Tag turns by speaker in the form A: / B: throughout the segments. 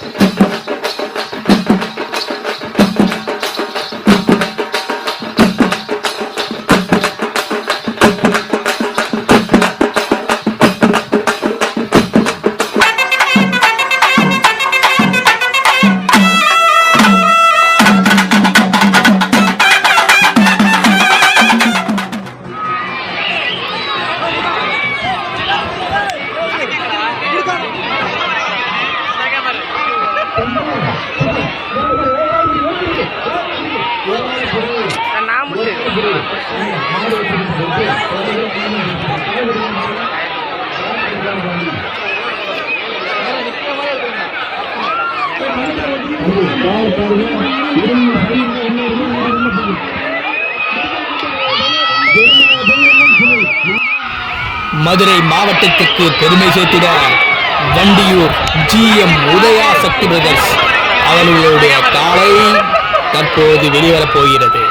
A: Thank you. Madurai மாவட்டத்துக்கு பெருமை சேர்த்திட வண்டியூர் ஜிஎம் உதயா சக்தி பிரதர்ஸ் அவர்களுடைய காலை தற்போது வெளிவரப் போகிறது.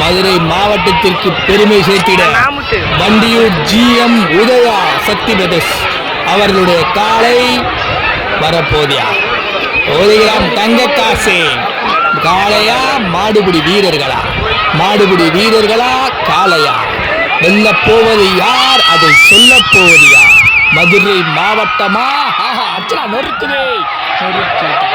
A: மதுரை மாவட்டத்திற்கு பெருமை சேர்த்திட வண்டியூர் ஜிஎம் உதயா சக்தி பிரதர்ஸ் அவர்களுடைய காலை வரப்போதியா? ஓதுகிறான் தங்க காசே காளையா? மாடுபிடி வீரர்களா? மாடுபிடி வீரர்களா? காளையா? வெல்ல போவது யார்? அதை சொல்ல போவது யார் மதுரை மாவட்டமா? அச்சா நொறுக்குதே நொறுக்குதே